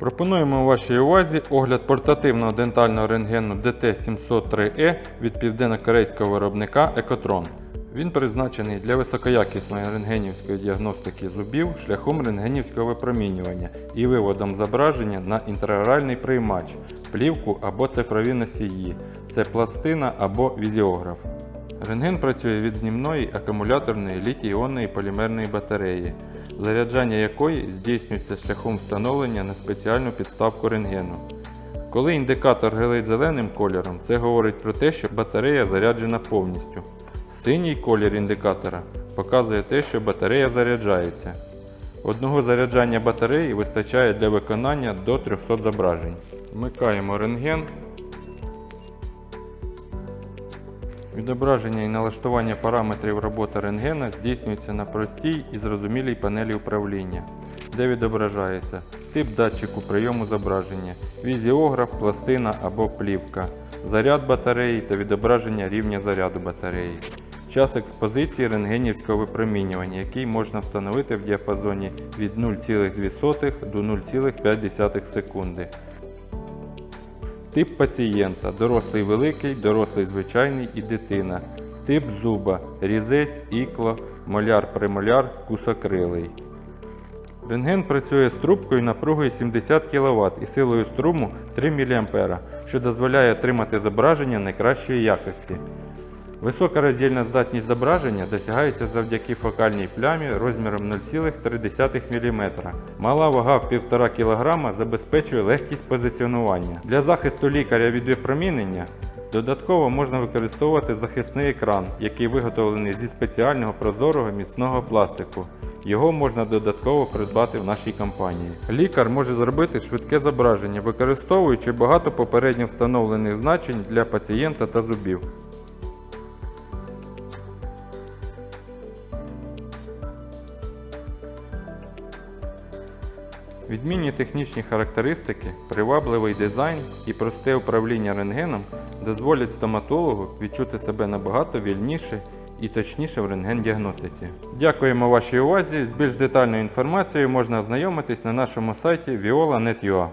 Пропонуємо вашій увазі огляд портативного дентального рентгену DT703E від південно-корейського виробника Ecotron. Він призначений для високоякісної рентгенівської діагностики зубів шляхом рентгенівського випромінювання і виводом зображення на інтрагральний приймач, плівку або цифрові носії, це пластина або візіограф. Рентген працює від знімної акумуляторної літій-іонної полімерної батареї, заряджання якої здійснюється шляхом встановлення на спеціальну підставку рентгену. Коли індикатор горить зеленим кольором, це говорить про те, що батарея заряджена повністю. Синій колір індикатора показує те, що батарея заряджається. Одного заряджання батареї вистачає для виконання до 300 зображень. Вмикаємо рентген. Відображення і налаштування параметрів роботи рентгена здійснюється на простій і зрозумілій панелі управління, де відображається тип датчику прийому зображення, візіограф, пластина або плівка, заряд батареї та відображення рівня заряду батареї. Час експозиції рентгенівського випромінювання, який можна встановити в діапазоні від 0,2 до 0,5 секунди. Тип пацієнта дорослий великий, дорослий звичайний і дитина. Тип зуба різець, ікло, моляр премоляр, кусокрилий. Рентген працює з трубкою напругою 70 кВт і силою струму 3 мА, що дозволяє отримати зображення найкращої якості. Висока роздільна здатність зображення досягається завдяки фокальній плямі розміром 0,3 мм. Мала вага в 1,5 кг забезпечує легкість позиціонування. Для захисту лікаря від випромінення додатково можна використовувати захисний екран, який виготовлений зі спеціального прозорого міцного пластику. Його можна додатково придбати в нашій компанії. Лікар може зробити швидке зображення, використовуючи багато попередньо встановлених значень для пацієнта та зубів. Відмінні технічні характеристики, привабливий дизайн і просте управління рентгеном дозволять стоматологу відчути себе набагато вільніше і точніше в рентген-діагностиці. Дякуємо вашій увазі. З більш детальною інформацією можна ознайомитись на нашому сайті viola.net.ua.